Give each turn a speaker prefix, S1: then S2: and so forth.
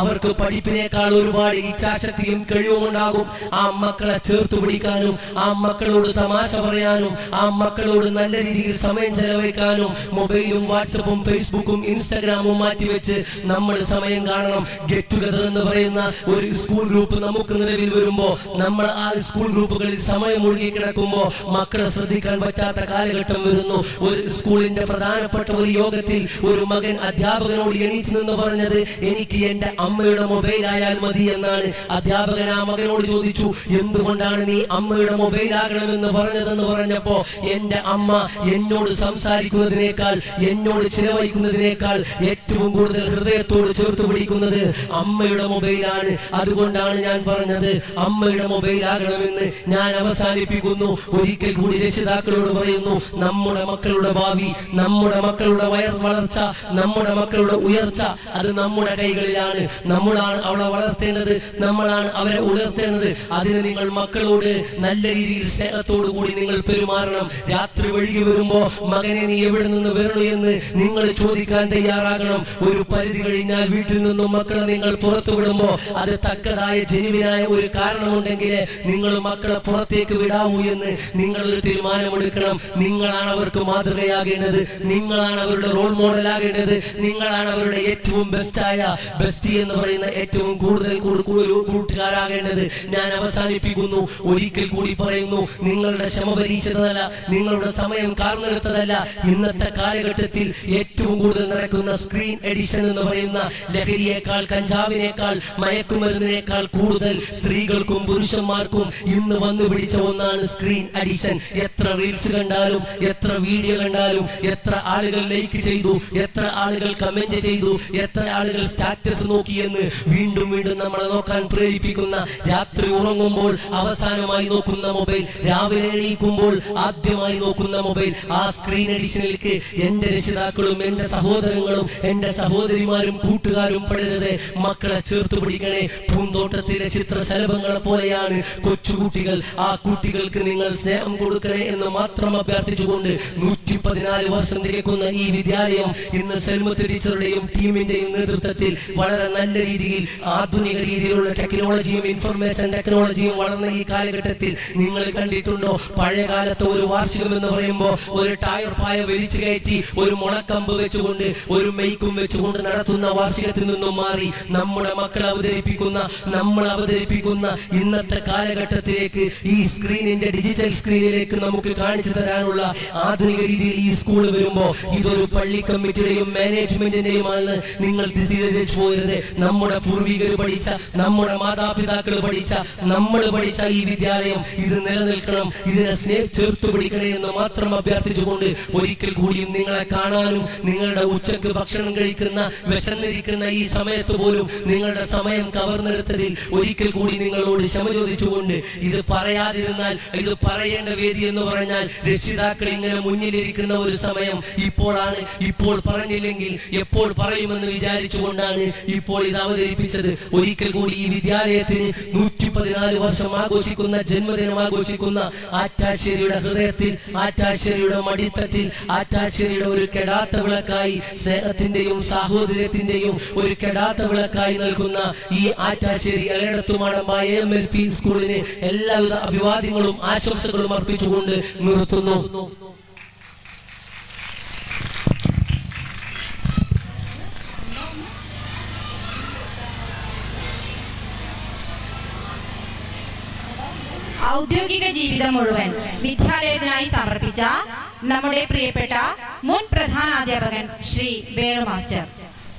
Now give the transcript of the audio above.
S1: അവർക്ക് പഠിപ്പിനേക്കാൾ ഒരുപാട് ഇച്ഛാശക്തിയും കഴിവും ഉണ്ടാകും ആ മക്കളെ ചേർത്ത് പിടിക്കാനും ആ മക്കളോട് തമാശ പറയാനും ആ മക്കളോട് നല്ല രീതിയിൽ സമയം ചെലവഴിക്കാനും മൊബൈലും വാട്സപ്പും ഫേസ്ബുക്കും ഇൻസ്റ്റാഗ്രാമും മാറ്റിവെച്ച് നമ്മൾ സമയം കാണണം. ഗെറ്റ് ടുഗദർ എന്ന് പറയുന്ന ഒരു സ്കൂൾ ഗ്രൂപ്പ് നമുക്ക് നിലവിൽ വരുമ്പോൾ നമ്മൾ ആ സ്കൂൾ ഗ്രൂപ്പുകളിൽ സമയം മുഴുകി കിടക്കുമ്പോൾ മക്കളെ ശ്രദ്ധിക്കാൻ പറ്റാത്ത കാലഘട്ടം വരുന്നു. ഒരു സ്കൂളിന്റെ പ്രധാനപ്പെട്ട ഒരു യോഗത്തിൽ ഒരു മകൻ അധ്യാപകനോട് എണീറ്റ് നിന്ന് പറഞ്ഞത് എനിക്ക് എന്റെ അമ്മയുടെ മൊബൈൽ ആയാൽ മതി എന്നാണ് അധ്യാപകൻ ആ മകനോട് ചോദിച്ചു. എന്തുകൊണ്ടാണ് നീ അമ്മയുടെ മൊബൈൽ ആകണമെന്ന് പറഞ്ഞതെന്ന് പറഞ്ഞപ്പോ എന്റെ അമ്മ എന്നോട് സംസാരിക്കുന്നതിനേക്കാൾ എന്നോട് ചിലവഴിക്കുന്നതിനേക്കാൾ ഏറ്റവും കൂടുതൽ ഹൃദയത്തോട് ചേർത്ത് പിടിക്കുന്നത് അമ്മയുടെ മൊബൈലാണ് അതുകൊണ്ടാണ് ഞാൻ പറഞ്ഞത് അമ്മയുടെ മൊബൈൽ ആകണമെന്ന് ഞാൻ അവസാനിപ്പിക്കുന്നു. ഒരിക്കൽ കൂടി രക്ഷിതാക്കളോട് പറയുന്നു നമ്മുടെ മക്കളുടെ ഭാവി നമ്മുടെ മക്കളുടെ വയർ വളർച്ച നമ്മുടെ മക്കളുടെ ഉയർച്ച അത് നമ്മുടെ കൈകളിലാണ്. നമ്മളാണ് അവളെ വളർത്തേണ്ടത്. നമ്മളാണ് അവരെ ഉയർത്തേണ്ടത്. അതിന് നിങ്ങൾ മക്കളോട് നല്ല രീതിയിൽ സ്നേഹത്തോടു കൂടി നിങ്ങൾ പെരുമാറണം. രാത്രി വഴുകി വരുമ്പോ മകനെ നീ എവിടെ നിന്ന് വരണു എന്ന് നിങ്ങൾ ചോദിക്കാൻ തയ്യാറാകണം. ഒരു പരിധി കഴിഞ്ഞാൽ വീട്ടിൽ നിന്നും മക്കളെ നിങ്ങൾ പുറത്തു വിടുമ്പോ അത് തക്കതായ ജനുവിനായ ഒരു കാരണമുണ്ടെങ്കിൽ നിങ്ങൾ മക്കളെ പുറത്തേക്ക് വിടാവൂ എന്ന് നിങ്ങൾ ഒരു തീരുമാനമെടുക്കണം. നിങ്ങളാണ് അവർക്ക് മാതൃകയാകേണ്ടത്. നിങ്ങളാണ് അവരുടെ റോൾ മോഡൽ ആകേണ്ടത്. നിങ്ങളാണ് അവരുടെ ഏറ്റവും ബെസ്റ്റായ ബെസ്റ്റ് എന്ന് പറയുന്ന ഏറ്റവും കൂടുതൽ കൂട്ടുകാരാകേണ്ടത് ഞാൻ അവസാനിപ്പിക്കുന്നു. ഒരിക്കൽ കൂടി പറയുന്നു നിങ്ങളുടെ ശമപരീക്ഷിതതല്ല നിങ്ങളുടെ സമയം കാർന്നെടുത്തതല്ല. ഇന്നത്തെ കാലഘട്ടത്തിൽ ഏറ്റവും കൂടുതൽ നടക്കുന്ന സ്ക്രീൻ എഡിഷൻ എന്ന് പറയുന്ന ലഹരിയേക്കാൾ കഞ്ചാവിനേക്കാൾ മയക്കുമരുന്നിനേക്കാൾ കൂടുതൽ സ്ത്രീകൾക്കും പുരുഷന്മാർക്കും ഇന്ന് വന്നു പിടിച്ച ഒന്നാണ് സ്ക്രീൻ അഡിഷൻ എത്ര റീൽസ് കണ്ടാലും എത്ര വീഡിയോ കണ്ടാലും എത്ര ആളുകൾ ലൈക്ക് ചെയ്തു എത്ര ആളുകൾ കമന്റ് ചെയ്തു എത്ര ആളുകൾ സ്റ്റാറ്റസ് നോക്കിയെന്ന് വീണ്ടും വീണ്ടും നമ്മളെ നോക്കാൻ പ്രേരിപ്പിക്കുന്ന രാത്രി ഉറങ്ങുമ്പോൾ അവസാനമായി നോക്കുന്ന മൊബൈൽ രാവിലെ എണീക്കുമ്പോൾ ആദ്യമായി നോക്കുന്ന മൊബൈൽ ആ സ്ക്രീൻ എഡിഷനിലേക്ക് എന്റെ രക്ഷിതാക്കളും എന്റെ സഹോദരങ്ങളും എന്റെ സഹോദരിമാരും കൂട്ടുകാരും പെടരുത് മക്കളെ ചേർത്ത് പിടിക്കണേ. പൂന്തോട്ടത്തിലെ ചിത്രശലഭങ്ങളെ പോലെയാണ് കൊച്ചുകുട്ടികൾ. ആ കുട്ടികൾക്ക് നിങ്ങൾ സ്നേഹം കൊടുക്കണേ എന്ന് മാത്രം അഭ്യർത്ഥിച്ചുകൊണ്ട് നൂറ്റി പതിനാല് വർഷം തികക്കുന്ന ഈ വിദ്യാലയം ഇന്ന് സെൽമത്ത് ടീച്ചറുടെയും ടീമിന്റെയും നേതൃത്വത്തിൽ വളരെ നല്ല രീതിയിൽ ആധുനിക രീതിയിലുള്ള ടെക്നോളജിയും ഇൻഫർമേഷൻ ടെക്നോളജിയും വളർന്ന ഈ കാലഘട്ടത്തിൽ നിങ്ങൾ കണ്ടിട്ടുണ്ടോ? പഴയ കാലത്ത് ഒരു വാർഷികം എന്ന് പറയുമ്പോൾ ഒരു ടയർ പായ വലിച്ചു കയറ്റി ഒരു മുളക്കമ്പ് വെച്ചുകൊണ്ട് ഒരു മെയ്ക്കും വെച്ചുകൊണ്ട് നടത്തുന്ന വാർഷികത്തിൽ നിന്നും മാറി നമ്മുടെ മക്കൾ അവതരിപ്പിക്കുന്ന നമ്മൾ അവതരിപ്പിക്കുന്ന ഇന്നത്തെ കാലഘട്ടത്തിലേക്ക് ഈ സ്ക്രീനിന്റെ ഡിജിറ്റൽ സ്ക്രീനിലേക്ക് നമുക്ക് കാണിച്ചു തരാനുള്ള ആധുനിക രീതിയിൽ ഈ സ്കൂൾ വരുമ്പോൾ ഇതൊരു പള്ളി കമ്മിറ്റിയുടെയും മാനേജ്മെന്റിന്റെയുമാണ് നിങ്ങൾ പോയത് നമ്മുടെ പൂർവികർ പഠിച്ച നമ്മുടെ മാതാപിതാക്കൾ പഠിച്ച നമ്മൾ പഠിച്ച ഈ വിദ്യാലയം ഇത് നിലനിൽക്കണം ഇതിനെ സ്നേഹ ചേർത്ത് പിടിക്കണേ എന്ന് മാത്രം അഭ്യർത്ഥിച്ചുകൊണ്ട് ഒരിക്കൽ കൂടിയും നിങ്ങളെ കാണാനും നിങ്ങളുടെ ഉച്ചയ്ക്ക് ഭക്ഷണം കഴിക്കുന്ന വിശന്നിരിക്കുന്ന ഈ സമയത്ത് പോലും നിങ്ങളുടെ സമയം കവർന്നെടുത്തതിൽ ഒരിക്കൽ കൂടി നിങ്ങളോട് ക്ഷമ ചോദിച്ചുകൊണ്ട് ഇത് പറയാതിരുന്നാൽ ഇത് പറയേണ്ട വേദി എന്ന് പറഞ്ഞാൽ രക്ഷിതാക്കൾ ഇങ്ങനെ മുന്നിലിരിക്കുന്ന ഒരു സമയം ഇപ്പോഴാണ്. ഇപ്പോൾ പറഞ്ഞില്ലെങ്കിൽ എപ്പോൾ പറയുമെന്ന് വിചാരിച്ചുകൊണ്ടാണ് ഇപ്പോൾ ഇത് അവതരിപ്പിച്ചത് ഒരിക്കൽ കൂടി ഈ വിദ്യാലയത്തിന് നൂറ്റി പതിനാല് വർഷം ആഘോഷിക്കുന്ന ജന്മദിനം ആഘോഷിക്കുന്ന ആറ്റാശ്ശേരിയുടെ ഹൃദയത്തിൽ ആറ്റാശ്ശേരിയുടെ മടിത്തത്തിൽ ആറ്റാശ്ശേരിയുടെ ഒരു കെടാത്ത വിളക്കായി സ്നേഹത്തിന്റെയും സാഹോദര്യത്തിന്റെയും ഒരു കെടാത്ത വിളക്കായി നൽകുന്ന ഈ ആറ്റാശ്ശേരി എലയിടത്തുമാടമായ എം എൽ പി സ്കൂളിന് എല്ലാവിധ അഭിവാദ്യങ്ങളും ആശംസകളും അർപ്പിച്ചുകൊണ്ട് നിർത്തുന്നു.
S2: ഔദ്യോഗിക ജീവിതം മുഴുവൻ വിദ്യാലയത്തിനായി സമർപ്പിച്ച നമ്മുടെ പ്രിയപ്പെട്ട മുൻ പ്രധാനാധ്യാപകൻ ശ്രീ വേണു മാസ്റ്റർ